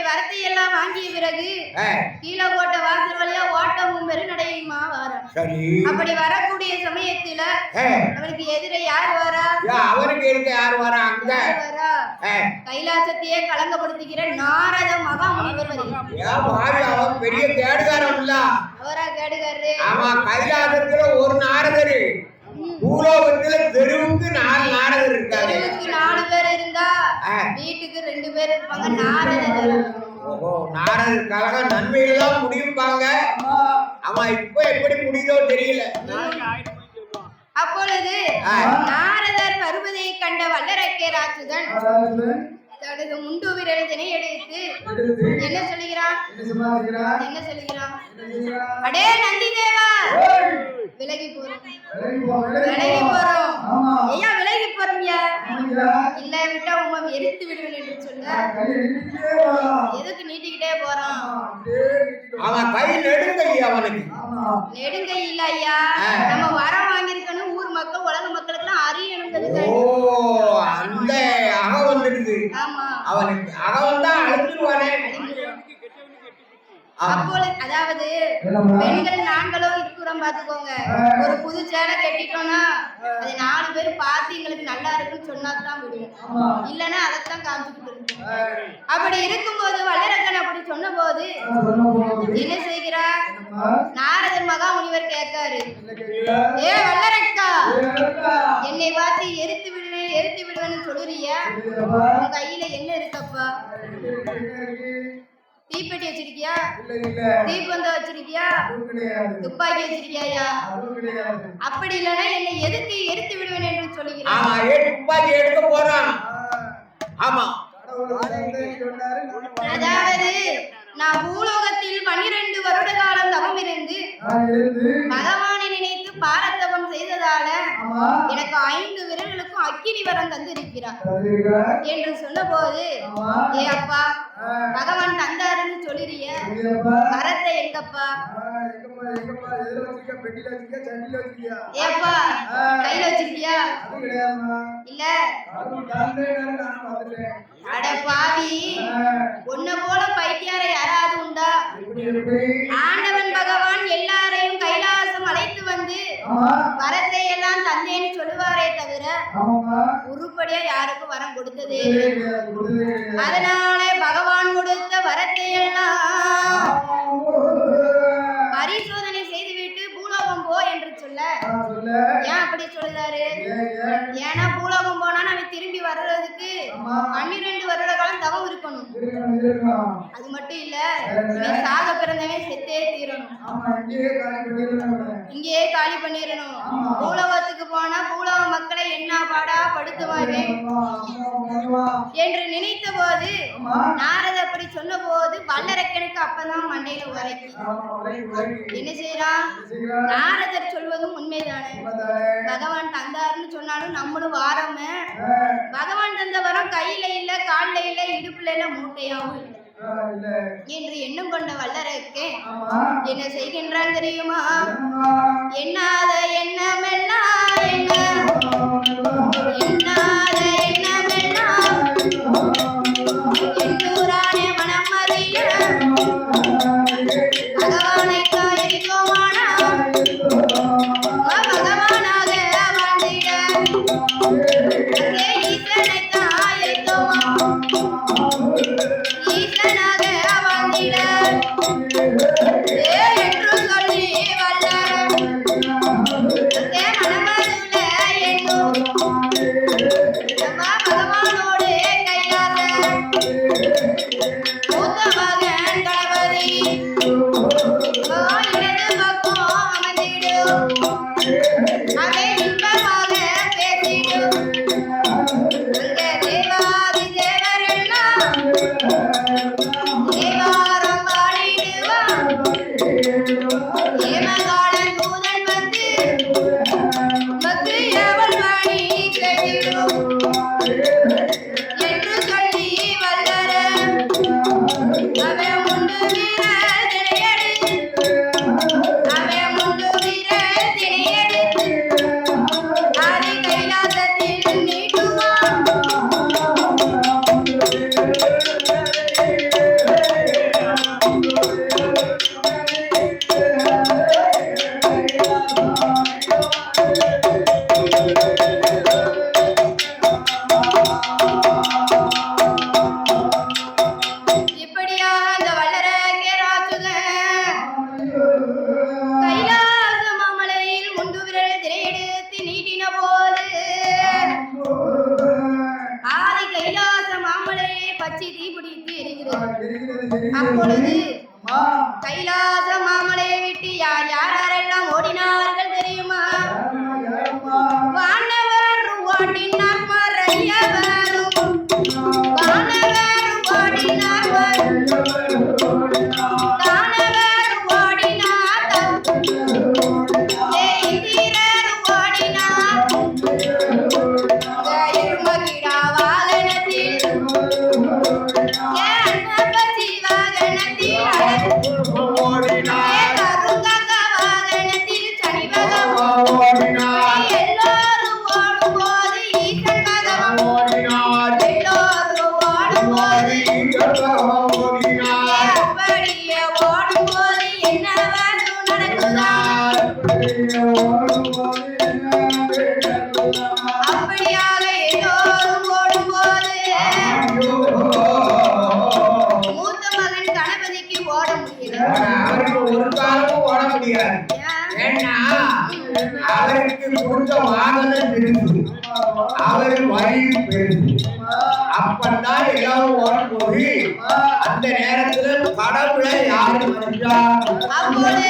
வரத்தை எல்லாம் வாங்கிய பிறகு கீழே போட்ட வாசல் வழியா ஓட்டமும் பெருநடையுமா சரி. அப்படி வரக்கூடிய சமயத்துல ஆ, அவனுக்கு எதிரே யார் வரா? ஏன் அவனுக்கு இருக்க யார் வரா? அங்க. வரா? கைலாசத்தையே களங்கப்படுத்துகிற நாரத மகாமுனிவர் வருகிறார் ஏன் பாவி அவன் பெரிய கேடுகாரன் அவரா கேடுகாரு அவன் கைலாசத்துல ஒரு நாரதரு. பூலோகத்துல தெருவுக்கு நாலு நாரதர் இருக்காரு தெருவுக்கு நாலு பேர் இருந்தா. வீட்டுக்கு ரெண்டு பேர் இருப்பாங்க நாரதர் ஓஹோ நாரதர் கழகம் நன்மையில தான் முடியும்பாங்க. அவன் இப்ப எப்படி முடியுதோ தெரியல. அப்பொழுது. நாரதர் வருவதை கண்ட வல்லரக்கே ராட்சுதன் தனது முண்டு விரலத்தினை எடுத்து என்ன சொல்லுகிறான் என்ன சொல்லுகிறான் அடே நந்தி தேவா! விலகி போறோம் விலகி போறோம். ஐயா விலகி போறோம்யா இல்ல விட்டா உண்மை எரித்து விடுவேன் என்று சொல்ல. எதுக்கு நீட்டிக்கிட்டே போறோம் அவன் கை நெடுங்கை அவனுக்கு. நெடுங்கை இல்ல ஐயா. நம்ம வரம் வாங்கியிருக்கணும் ஊர் மக்கள் உலக மக்களுக்கு எல்லாம் அறியணுங்கிறது ஓ அந்த அக வந்துடுது அவனுக்கு அழுத்துருவானே ஆ. அப்பொழுது அதாவது பெண்கள் நாங்களும் இருக்கிறோம் பாத்துக்கோங்க ஒரு புது சேலை கட்டிட்டோம்னா அதை நாலு பேர் பார்த்து எங்களுக்கு நல்லா இருக்குன்னு சொன்னா தான் விடுவோம் இல்லைன்னா அதைத்தான் காமிச்சுட்டு இருக்கோம் அப்படி இருக்கும்போது வல்லரக்கன் அப்படி சொன்ன போது என்ன செய்கிறார் நாரதர் மகா முனிவர் கேட்காரு ஏ வல்லரக்கா என்னை பார்த்து எரித்து விடுவேன் எரித்து விடுவேன்னு சொல்லுறியா உன் கையில என்ன இருக்கப்பா? தீப்பெட்டி வச்சிருக்கியா? தீப்பந்தம் வச்சிருக்கியா? துப்பாக்கி வச்சிருக்கியா அப்படி இல்லைன்னா என்னை எதுக்கு எரித்து விடுவேன் என்று ஏ துப்பாக்கி எடுக்க போறான். ஆமா. அதாவது நான் பூலோகத்தில் பன்னிரண்டு வருட காலம் தவம் இருந்து பகவானை நினைத்து பாரத்தவம் செய்ததால எனக்கு ஐந்து விரல்களுக்கும் அக்கினி வரம் தந்திருக்கிறார். என்று சொன்னபோது ஏ அப்பா பகவான் தந்தாருன்னு சொல்லிறிய? வரத்தை எங்கப்பா? ஏப்பா கையில வச்சிருக்கியா? இல்ல. அட பாவி உன்னை போல பைத்தியார யாராவது உண்டா? ஆண்டவன் பகவான் எல்லாரையும் கைலாசம் அழைத்து வந்து வரத்தை எல்லாம் தந்தேன்னு சொல்லுவாரே தவிர உருப்படியா யாருக்கும் வரம் கொடுத்ததே. அதனால பகவான் கொடுத்த வரத்தை எல்லாம் பரிசோதனை செய்துவிட்டு பூலோகம் போ என்று சொல்ல. ஏன் அப்படி சொல்லுறாரு ஏன்னா பூலோகம் போனா நம்ம திரும்பி வர்றதுக்கு பன்னிரெண்டு வருட காலம் தவம் இருக்கணும். அது மட்டும் இல்ல சாக பிறந்தவன் செத்தே தீரணும். இங்கேயே காலி பண்ணிடணும் பூலோகத்துக்கு போனா பூலோக மக்களை என்ன பாடா படுத்துவாரு. என்று நினைத்த போது நாரத அப்படி சொன்ன போது வல்லரக்கனுக்கு அப்பதான் மண்டையில உரைக்கு என்ன செய்யறான் நாரதர் சொல்வதும் உண்மைதானே. பகவான் தந்தாருன்னு சொன்னாலும் நம்மளும் வாரமே பகவான் தந்த வரம் கையில இல்ல கால்ல இல்ல இடுப்புல இல்ல மூட்டையாவும் இல்ல. என்று எண்ணம் கொண்ட வல்லரக்கே என்ன செய்கின்றான் தெரியுமா? எண்ணாத எண்ணமெல்லாம் என்ன? அம்மா கைலாச மாமலையை விட்டு யார் யாரெல்லாம் ஓடினார்கள் தெரியுமா? வானவர் ஓடினார் மறையவரும். வானவர் ஓடினார் தானவர் ஓடினார் அப்பொழுது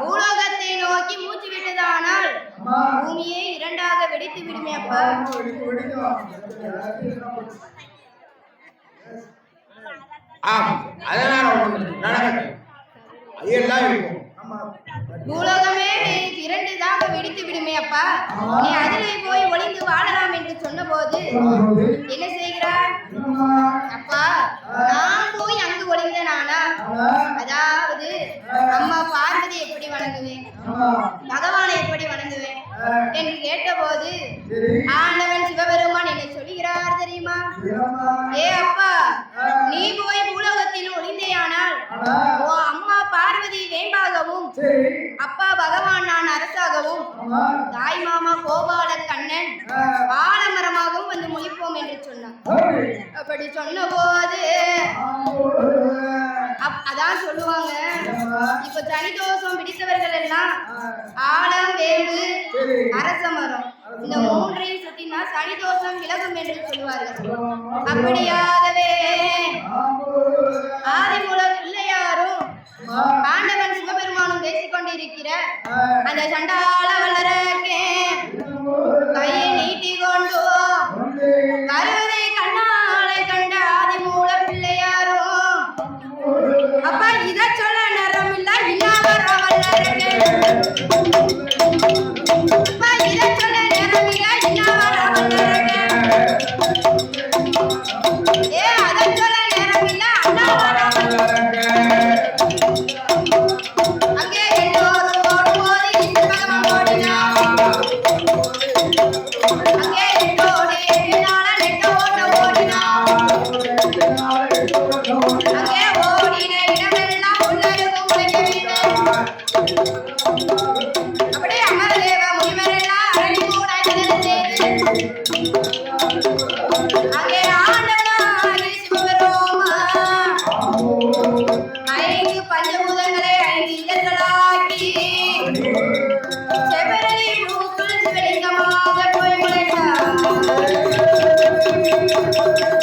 பூலோகத்தை நோக்கி மூச்சு விட்டதானால் பூமியே இரண்டாக வெடித்து விடுமே அப்பா. ஆம். அதனால ஒண்ணு நடக்கட்டும். அது எல்லாம் இருக்கும் பூலோகமே இரண்டுதாக வெடித்து விடுமே அப்பா. நீ அதிலே போய் ஒளிந்து வாழலாம் என்று சொன்னபோது என்ன செய்கிறார் அப்பா நான் போய் அங்கு ஒளிந்த நானா அதாவது அம்மா பார்வதி எப்படி வணங்குவேன்? பகவானை எப்படி வணங்குவேன்? என்று கேட்டபோது ஆண்டவன் சிவபெருமான் என்ன சொல்கிறார் தெரியுமா? ஏ அப்பா நீ போய் பூலோகத்தில் ஒளிந்தேயானால் ஓ அம்மா பார்வதி வேம்பாகவும் அப்பா பகவான் நான் அரசாகவும் தாய் மாமா கோபால கண்ணன் பாலமரமாகவும் வந்து முழிப்போம் என்று சொன்னான். அப்படி சொன்னபோது அப்- அதான் சொல்லுவாங்க. இப்ப தனிதோஷம் பிடித்தவர்கள் எல்லாம் ஆலம் வேம்பு அரச மரம் இந்த மூன்றையும் சுத்தினா சனி தோஷம் விலகும் என்று சொல்லுவார்கள். அப்படியா சண்டால வளரக்கே வல்லரக்கே. கையை நீட்டி கொண்டு கருவதை கண்ணாலை கண்ட ஆதிமூல பிள்ளையாரோ. அப்பா இத சொல்ல நேரம் இல்ல இல்லாம வல்லரக்கே. Thank you.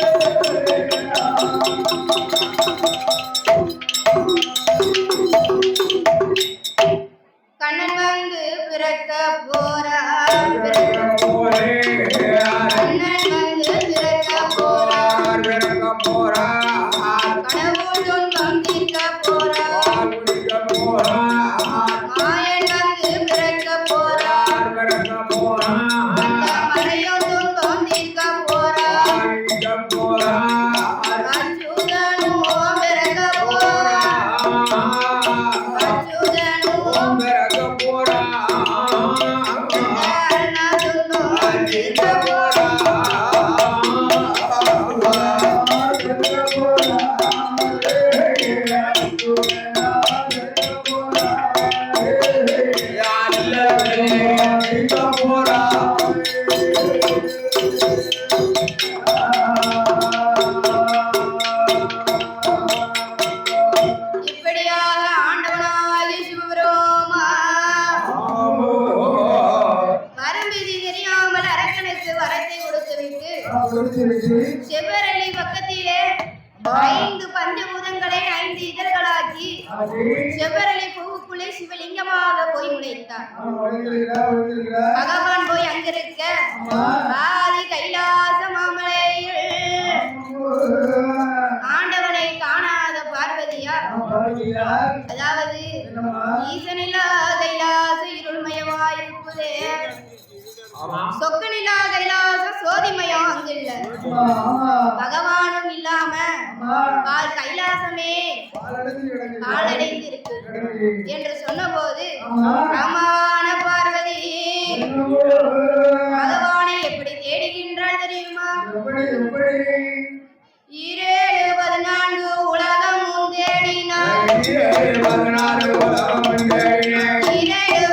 அதாவது ஈசனில்லாத இலாச இருள்மயமா சொக்கு சொக்கனில்லாத இலாச சோதிமயம் அங்கு பகவானும் இல்லாம பால் கைலாசமே பாலடைந்து இருக்கு என்று சொன்ன போது ராமாவான பார்வதி பகவானை எப்படி தேடுகின்றாள் தெரியுமா? இரேழு பதினான்கு உலகம் பாடினார். இரண்டு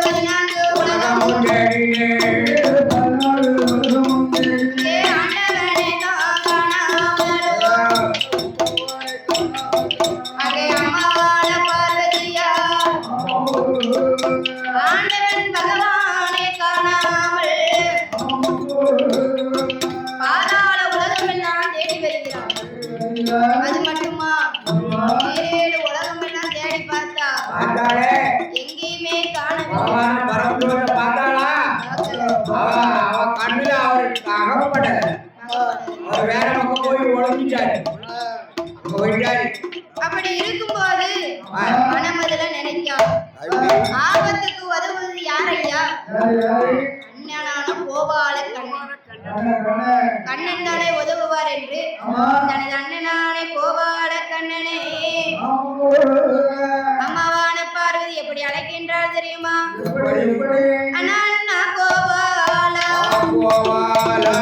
அவர் வேற பக்கம் அப்படி இருக்கும்போது மனமதுல நினைக்காம். ஆபத்துக்கு உதவுவது யார் ஐயா? அண்ணனான கோபால கண்ணன். கண்ணன். தானே உதவுவார் என்று தனது அண்ணனான கோபால கண்ணனே. அம்மாவான பார்வதி எப்படி அழைக்கின்றார் தெரியுமா? அண்ணா கோபாலா. கோபாலா.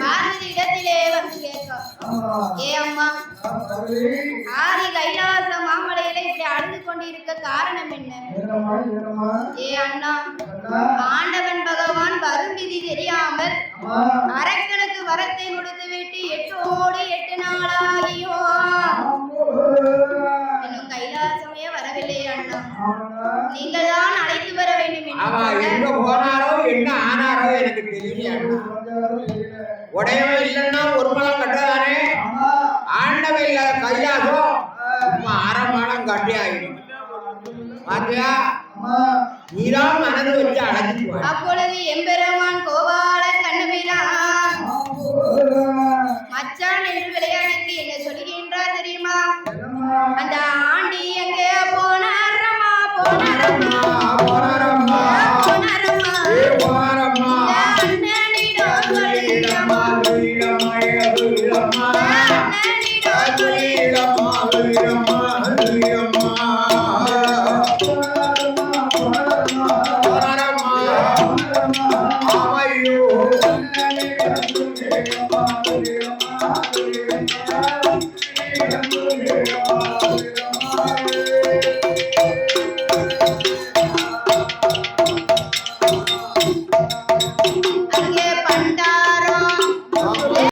பார்வதி இடத்திலே வந்து கேட்க. ஏ அம்மா ஆதி கைலாச மாமலையில இப்படி அழுது கொண்டிருக்க காரணம் என்ன? ஏ அண்ணா ஆண்டவன் பகவான் வரும் விதி தெரியாமல் அரக்கனுக்கு வரத்தை கொடுத்து விட்டு எட்டோடு எட்டு நாளாகியோ. இன்னும் கைலாசமே வரவில்லை அண்ணா. நீங்கள் தான் அழைத்து வர வேண்டும் எங்க போனாரோ என்ன ஆனாரோ எனக்கு தெரியல உடையவன் இல்லைன்னா ஒரு மலம் கட்டதானே ஆண்டவை இல்லாத கைலாசம். சும்மா அரை மலம் கட்டி ஆகிடும். பாத்தியா? நீதான் மனது வச்சு அழைச்சிட்டு அப்பொழுது எம்பெருமான் கோபால கண்ணபிரான் மச்சான் என்று விளையாடுக்கு என்ன சொல்கின்றார் தெரியுமா? அந்த ஆண்டி எங்கே போனாரம்மா போனாரம்மா சொல்லிடம்மா வீரம்மா, வீரம்மா,